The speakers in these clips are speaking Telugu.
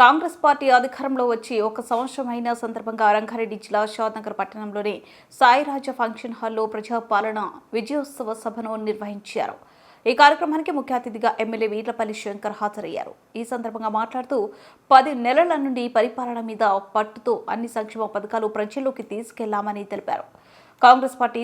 కాంగ్రెస్ పార్టీ అధికారంలో వచ్చి ఒక సంవత్సరం అయిన సందర్భంగా రంగారెడ్డి జిల్లా షాద్నగర్ పట్టణంలోని సాయిరాజ ఫంక్షన్ హాల్లో ప్రజాపాలన విజయోత్సవ సభను నిర్వహించారు. ఈ కార్యక్రమానికి ముఖ్య అతిథిగా ఎమ్మెల్యే వీర్లపల్లి శంకర్ హాజరయ్యారు. ఈ సందర్భంగా మాట్లాడుతూ పది నెలల నుండి పరిపాలన మీద పట్టుతో అన్ని సంక్షేమ పథకాలు ప్రజల్లోకి తీసుకెళ్ళామని తెలిపారు. కాంగ్రెస్ పార్టీ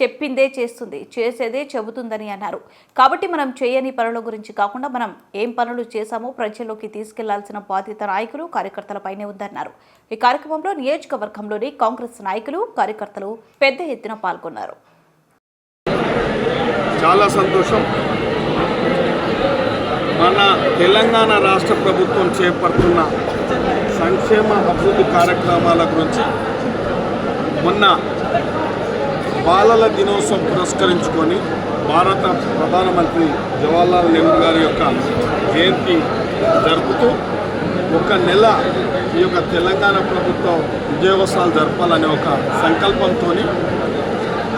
చెప్పిందే చేస్తుంది చేసేదే చెబుతుందని అన్నారు. కాబట్టి మనం చేయని పనుల గురించి కాకుండా మనం ఏం పనులు చేశామో ప్రజల్లోకి తీసుకెళ్ళాల్సిన బాధ్యత నాయకులు కార్యకర్తలపైనే ఉందన్నారు. ఈ కార్యక్రమంలో నియోజకవర్గంలోని కాంగ్రెస్ నాయకులు కార్యకర్తలు పెద్ద ఎత్తున పాల్గొన్నారు. చాలా సంతోషం. మన తెలంగాణ రాష్ట్ర ప్రభుత్వం చేపడుతున్న సంక్షేమ అభివృద్ధి కార్యక్రమాల గురించి మొన్న బాలల దినోత్సవం పురస్కరించుకొని భారత ప్రధానమంత్రి జవహర్లాల్ నెహ్రూ గారి యొక్క జయంతి జరుపుతూ ఒక నెల ఈ యొక్క తెలంగాణ ప్రభుత్వం విజయోత్సవాలు జరపాలనే ఒక సంకల్పంతోని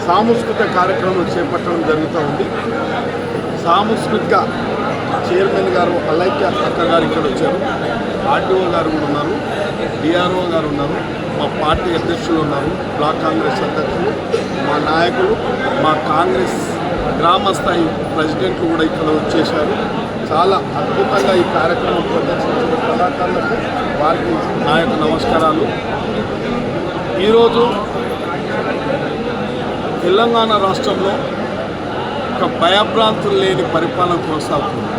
సాంస్కృతిక కార్యక్రమం చేపట్టడం జరుగుతూ ఉంది. సాంస్కృతిక చైర్మన్ గారు అలైక్య అక్క గారు ఇక్కడ వచ్చారు. ఆర్టీఓ గారు కూడా ఉన్నారు. డిఆర్ఓ గారు ఉన్నారు. మా పార్టీ అధ్యక్షులు ఉన్నారు బ్లాక్ కాంగ్రెస్ అధ్యక్షులు మా నాయకులు మా కాంగ్రెస్ గ్రామ స్థాయి ప్రెసిడెంట్లు కూడా ఇక్కడ వచ్చేసారు చాలా అద్భుతంగా ఈ కార్యక్రమం ప్రదర్శించిన కళాకారులకు వారికి నా యొక్క నమస్కారాలు. ఈరోజు తెలంగాణ రాష్ట్రంలో ఒక భయభ్రాంతులు లేని పరిపాలన కొనసాగుతుంది.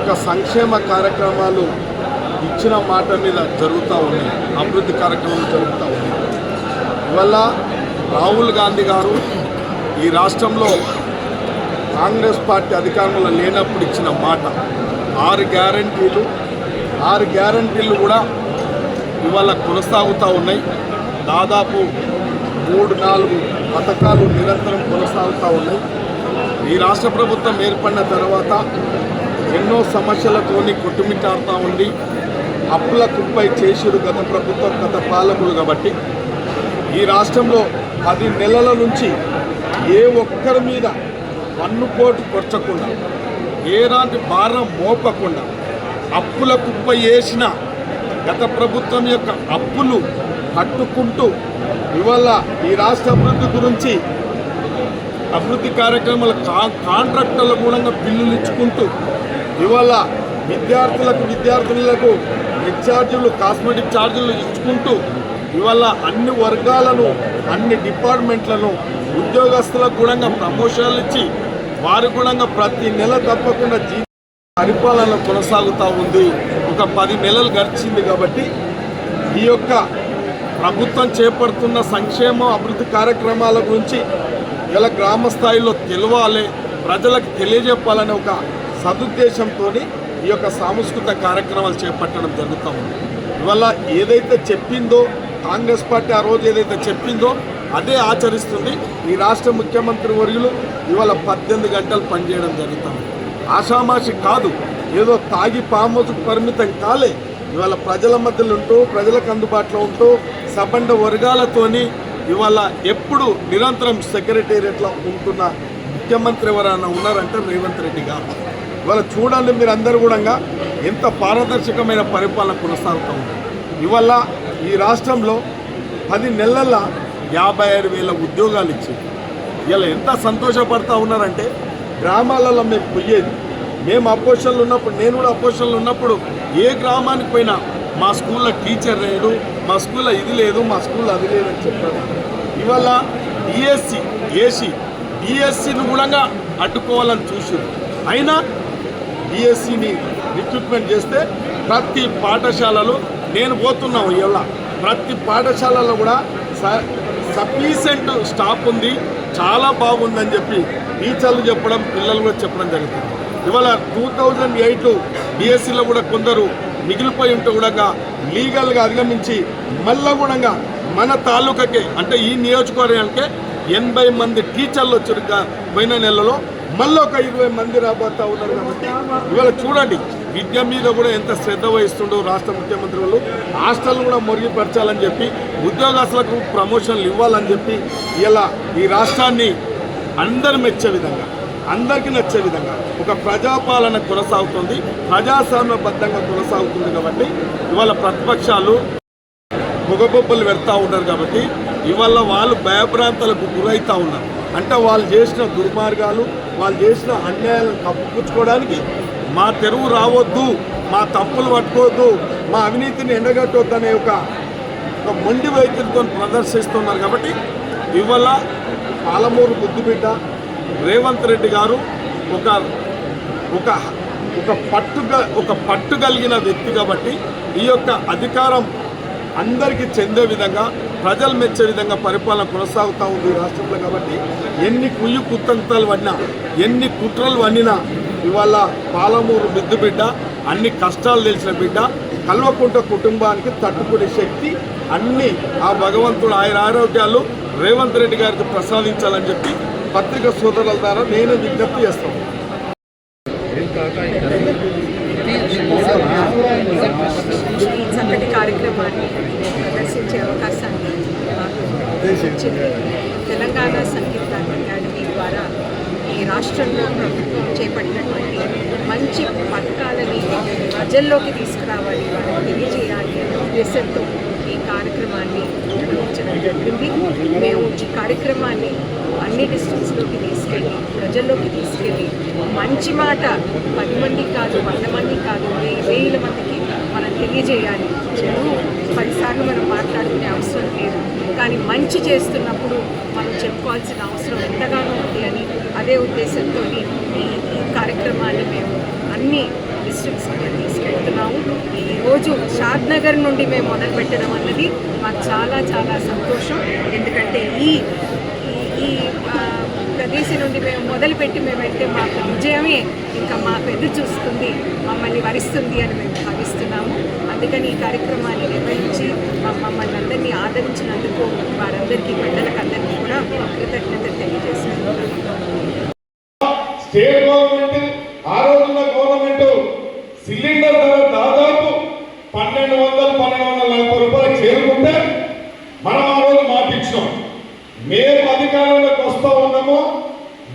ఒక సంక్షేమ కార్యక్రమాలు ఇచ్చిన మాట మీద జరుగుతూ ఉన్నాయి అభివృద్ధి కార్యక్రమాలు జరుగుతూ ఉన్నాయి. ఇవల్ల రాహుల్ గాంధీ గారు ఈ రాష్ట్రంలో కాంగ్రెస్ పార్టీ అధికారంలో లేనప్పుడు ఇచ్చిన మాట ఆరు గ్యారంటీలు ఆరు గ్యారంటీలు కూడా ఇవాళ కొనసాగుతూ ఉన్నాయి. దాదాపు మూడు నాలుగు పథకాలు నిరంతరం కొనసాగుతూ ఉన్నాయి. ఈ రాష్ట్ర ప్రభుత్వం ఏర్పడిన తర్వాత ఎన్నో సమస్యలతోని కొట్టుమిట్టాడుతూ ఉంది. అప్పుల కుప్పై చేసిరు గత ప్రభుత్వం గత పాలకులు కాబట్టి ఈ రాష్ట్రంలో పది నెలల నుంచి ఏ ఒక్కరి మీద పన్నుపోటు కొట్టకుండా ఏలాంటి భారం మోపకుండా అప్పుల కుప్ప వేసిన గత ప్రభుత్వం యొక్క అప్పులు కట్టుకుంటూ ఇవాళ ఈ రాష్ట్ర అభివృద్ధి గురించి అభివృద్ధి కార్యక్రమాల కా కాంట్రాక్టర్ల మూలంగా బిల్లులు ఇచ్చుకుంటూ ఇవాళ విద్యార్థులకు విద్యార్థులకు హెడ్ ఛార్జీలు కాస్మెటిక్ ఛార్జీలు ఇచ్చుకుంటూ ఇవాళ అన్ని వర్గాలను అన్ని డిపార్ట్మెంట్లను ఉద్యోగస్తులకు కూడా ప్రమోషన్లు ఇచ్చి వారి కూడా ప్రతి నెల తప్పకుండా జీ పరిపాలన కొనసాగుతూ ఉంది. ఒక పది నెలలు గడిచింది కాబట్టి ఈ యొక్క ప్రభుత్వం చేపడుతున్న సంక్షేమ అభివృద్ధి కార్యక్రమాల గురించి ఇలా గ్రామ స్థాయిలో తెలవాలి ప్రజలకు తెలియజెప్పాలనే ఒక సదుద్దేశంతో ఈ యొక్క సాంస్కృతిక కార్యక్రమాలు చేపట్టడం జరుగుతూ. ఉంది ఇవాళ ఏదైతే చెప్పిందో కాంగ్రెస్ పార్టీ ఆ రోజు ఏదైతే చెప్పిందో అదే ఆచరిస్తుంది. ఈ రాష్ట్ర ముఖ్యమంత్రి వర్యులు ఇవాళ పద్దెనిమిది గంటలు పనిచేయడం జరుగుతుంది ఆషామాషి కాదు ఏదో తాగి పామోజుకు పరిమితం కాలే. ఇవాళ ప్రజల మధ్యలో ఉంటూ ప్రజలకు అందుబాటులో ఉంటూ సబండ వర్గాలతోని ఇవాళ ఎప్పుడు నిరంతరం సెక్రటేరియట్లో ఉంటున్న ముఖ్యమంత్రి ఎవరైనా ఉన్నారంటే రేవంత్ రెడ్డి గారు. ఇవాళ చూడండి మీరు అందరూ కూడా ఎంత పారదర్శకమైన పరిపాలన కొనసాగుతూ ఉంది. ఇవాళ ఈ రాష్ట్రంలో పది నెలల యాభై ఆరు వేల ఉద్యోగాలు ఇచ్చింది ఇలా ఎంత సంతోషపడతా ఉన్నారంటే గ్రామాలలో మేము పోయేది. మేము అపోజిషన్లు ఉన్నప్పుడు నేను కూడా అపోషన్లు ఉన్నప్పుడు ఏ గ్రామానికి పోయినా మా స్కూల్లో టీచర్ లేడు మా స్కూల్లో ఇది లేదు మా స్కూల్లో అది లేదని చెప్పారు. ఇవాళ డిఎస్సి ఏసీ డిఎస్సిని కూడా అడ్డుకోవాలని చూసారు అయినా డిఎస్సిని రిక్రూట్మెంట్ చేస్తే ప్రతి పాఠశాలలో నేను పోతున్నాం ఇవాళ. ప్రతి పాఠశాలలో కూడా సఫీషియంట్ స్టాఫ్ ఉంది. చాలా బాగుందని చెప్పి టీచర్లు చెప్పడం పిల్లలు కూడా చెప్పడం జరుగుతుంది. ఇవాళ టూ థౌజండ్ ఎయిట్ డిఎస్సిలో కూడా కొందరు మిగిలిపోయి ఉంటే కూడా లీగల్గా అధిగమించి మళ్ళా కూడా మన తాలూకాకే అంటే ఈ నియోజకవర్గానికే ఎనభై మంది టీచర్లు వచ్చారు పోయిన నెలలో మళ్ళీ ఒక ఇరవై మంది రాబోతా ఉన్నారు కాబట్టి ఇవాళ చూడండి విద్య మీద కూడా ఎంత శ్రద్ధ వహిస్తుండో రాష్ట్ర ముఖ్యమంత్రి వాళ్ళు హాస్టల్ను కూడా మెరుగుపరచాలని చెప్పి ఉద్యోగస్తులకు ప్రమోషన్లు ఇవ్వాలని చెప్పి ఇలా ఈ రాష్ట్రాన్ని అందరు మెచ్చే విధంగా అందరికీ నచ్చే విధంగా ఒక ప్రజాపాలన కొనసాగుతుంది ప్రజాస్వామ్యబద్ధంగా కొనసాగుతుంది కాబట్టి ఇవాళ ప్రతిపక్షాలు పొగబొబ్బలు పెడతా ఉన్నారు కాబట్టి ఇవాళ వాళ్ళు భయభ్రాంతలకు గురవుతూ ఉన్నారు. అంటే వాళ్ళు చేసిన దుర్మార్గాలు వాళ్ళు చేసిన అన్యాయాలను కప్పుపుచ్చుకోవడానికి మా తెరువు రావద్దు మా తప్పులు పట్టుకోవద్దు మా అవినీతిని ఎండగట్టవద్దు అనే ఒక మొండి వైఖరితో ప్రదర్శిస్తున్నారు కాబట్టి ఇవాళ పాలమూరు బుద్ధిబిడ్డ రేవంత్ రెడ్డి గారు ఒక ఒక ఒక పట్టుగా ఒక పట్టు కలిగిన వ్యక్తి కాబట్టి ఈ యొక్క అధికారం అందరికీ చెందే విధంగా ప్రజలు మెచ్చే విధంగా పరిపాలన కొనసాగుతూ ఉంది రాష్ట్రంలో కాబట్టి ఎన్ని కుయ్యి కుతంతాలు వడినా ఎన్ని కుట్రలు వండినా ఇవాళ పాలమూరు బిద్దు బిడ్డ అన్ని కష్టాలు తెలిసిన బిడ్డ కల్వకుంట కుటుంబానికి తట్టుకునే శక్తి అన్ని ఆ భగవంతుడు ఆయన ఆరోగ్యాలు రేవంత్ రెడ్డి గారికి ప్రసాదించాలని చెప్పి పత్రిక సోదరుల ద్వారా నేను విజ్ఞప్తి చేస్తాను కార్యక్రమాన్ని ప్రదర్శించే అవకాశాన్ని వచ్చింది తెలంగాణ సంగీత అకాడమీ ద్వారా ఈ రాష్ట్రంలో ప్రభుత్వం చేపట్టినటువంటి మంచి పథకాలని ప్రజల్లోకి తీసుకురావాలి వాళ్ళకి తెలియజేయాలి అనే ఉద్దేశంతో ఈ కార్యక్రమాన్ని నిర్వహించడం జరిగింది. మేము ఈ కార్యక్రమాన్ని అన్ని డిస్ట్రిక్ట్స్లోకి తీసుకెళ్ళి ప్రజల్లోకి తీసుకెళ్ళి మంచి మాట పది మంది కాదు వంద మంది కాదు వెయ్యి వేల మందికి తెలియజేయాలి. చెడు పదిసార్లు మనం మాట్లాడుకునే అవసరం లేదు. కానీ మంచి చేస్తున్నప్పుడు మనం చెప్పుకోవాల్సిన అవసరం ఎంతగానో ఉంది అని అదే ఉద్దేశంతో ఈ కార్యక్రమాన్ని మేము అన్ని డిస్ట్రిక్ట్స్ తీసుకెళ్తున్నాము. ఈరోజు షాద్ నగర్ నుండి మేము మొదలు పెట్టడం అన్నది మాకు చాలా చాలా సంతోషం. ఎందుకంటే ఈ ఈ- ఈ ఆ, నుండి మేము మొదలుపెట్టి మేము వెళ్తే మాకు విజయమే. ఇంకా మాకు ఎదురు చూస్తుంది మమ్మల్ని వరిస్తుంది అని మేము భావిస్తున్నాము. అందుకని ఈ కార్యక్రమాన్ని నిర్వహించి మా- మమ్మల్ని అందరినీ ఆదరించినందుకు వారందరికీ పెద్దలకు అందరికీ కూడా కృతజ్ఞతలు తెలియజేస్తున్నాను. స్టేట్ గవర్నమెంట్ ఆ రోజున్న గవర్నమెంట్ సిలిండర్ ధర దాదాపు పన్నెండు వందలు పన్నెండు వందల నలభై రూపాయలు చేరుకుంటే మనం ఆ రోజు మాటిచ్చాం మేము అధికారంలోకి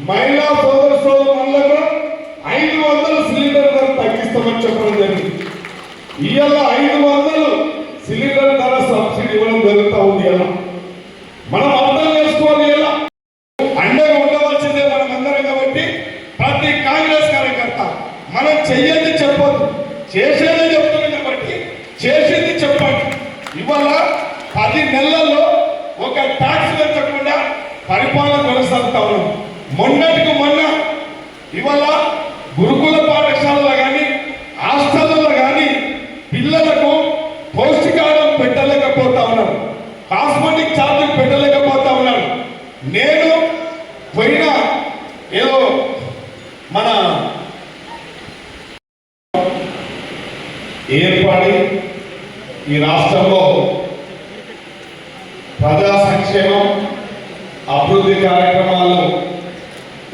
మహిళా సోదర సోదరులందరూ ఐదు వందలు సిలిండర్ ధర తగ్గిస్తామని చెప్పడం జరిగింది. ఇవాళ ఐదు వందలు సిలిండర్ ధర సబ్సిడీ ఇవ్వడం జరుగుతూ ఉంది ఇలా మనం అర్థం చేసుకోవాలి ఇలా అండగా ఉండవలసిందే మనం అందరం కాబట్టి ప్రతి కాంగ్రెస్ కార్యకర్త మనం చెయ్యని చెప్పొద్దు. చేసేది చెప్తున్నాం కాబట్టి చేసేది చెప్పండి. ఇవాళ పది నెలల్లో ఒక ట్యాక్స్ పెంచకుండా పరిపాలన కొనసాగుతా ఉన్నాం. మొన్నటికి మొన్న ఇవాళ గురుకుల పాఠశాలలో కానీ హాస్టల్లో కానీ పిల్లలకు పౌష్టికాహారం పెట్టలేకపోతా ఉన్నారు కాస్మెటిక్ ఛార్జీలు పెట్టలేకపోతా ఉన్నారు నేను పోయిన ఏదో మన ఏర్పడి ఈ రాష్ట్రంలో ప్రజా సంక్షేమం అభివృద్ధి కార్యక్రమాలు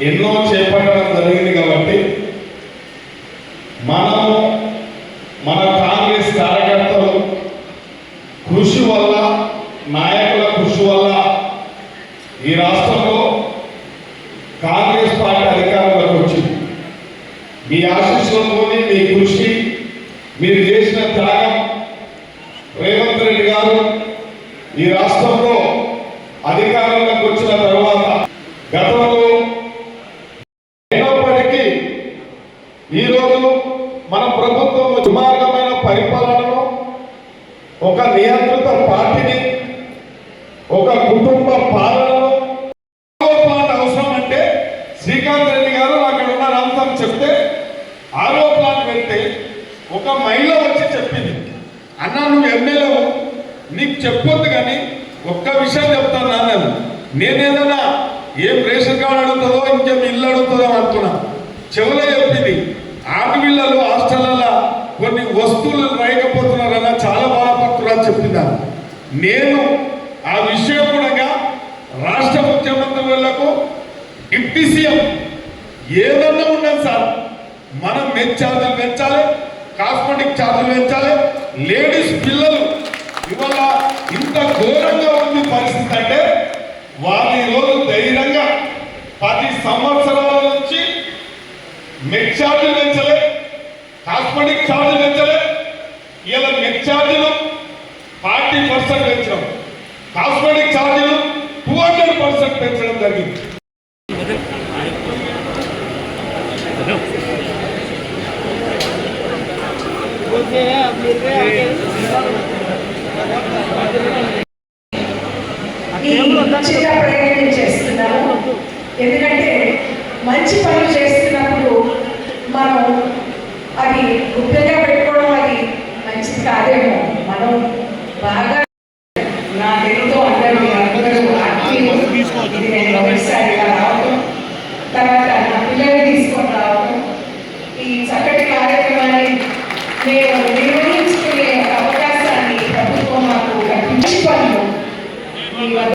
ఎన్నో చేపట్టడం జరిగింది కాబట్టి మనము మన కాంగ్రెస్ కార్యకర్తలు కృషి వల్ల నాయకుల కృషి వల్ల ఈ రాష్ట్రంలో కాంగ్రెస్ పార్టీ అధికారంలోకి వచ్చింది. మీ ఆశీస్సులతోనే మీ కృషి మీరు చేసిన త్యాగం రేవంత్ రెడ్డి గారు ఈ రాష్ట్రంలో అధికారంలోకి వచ్చిన తర్వాత గతంలో అయినప్పటికీ ఈరోజు మన ప్రభుత్వం దుర్మార్గమైన పరిపాలనను ఒక నియంత్రిత పార్టీని ఒక కుటుంబ పాలనను ఆరో అవసరం అంటే శ్రీకాంత్ రెడ్డి గారు అక్కడ ఉన్న రామస్వామి చెప్తే ఆరో వెళ్తే ఒక మహిళ వచ్చి చెప్పింది. అన్న నువ్వు ఎమ్మెల్యేవు నీకు చెప్పొద్దు కానీ ఒక్క విషయం చెప్తాను నాన్న నేనేదన్నా ఏం రేషన్ కార్డు అడుగుతుందో ఇంకేం ఇల్లు అడుగుతుందో అనుకున్నా. చెవులో చెప్పింది. ఆడపిల్లలు హాస్టల్లో కొన్ని వస్తువులు రాయకపోతున్నారన్న చాలా బాధపడుతున్నారని చెప్పిందా నేను ఆ విషయం కూడా రాష్ట్ర ముఖ్యమంత్రులకు డిప్యూటీ సీఎం ఏదన్నా ఉండదు సార్. మనం మెచ్ ఛార్జీలు పెంచాలి కాస్మెటిక్ ఛార్జీలు పెంచాలి. లేడీస్ పిల్లలు ఇవాళ ఇంత ఘోరంగా ఉంది పరిస్థితి అంటే వాళ్ళు ఈరోజు ధైర్యంగా పది సంవత్సరాల నుంచి మెట్ ఛార్జీలు పెంచలే కాస్మెటిక్ ఛార్జీలు పెంచలే. ఇలా మెట్ ఛార్జీలు ఫార్టీ పర్సెంట్ పెంచడం కాస్మెటిక్ ఛార్జీలు పెంచడం జరిగింది. చిన్న ప్రయత్నం చేస్తున్నాము ఎందుకంటే మంచి పనులు చేస్తున్నప్పుడు మనం అది గుప్తంగా పెట్టుకోవడం అది మంచిది కాదేమో. మనం బాగా you.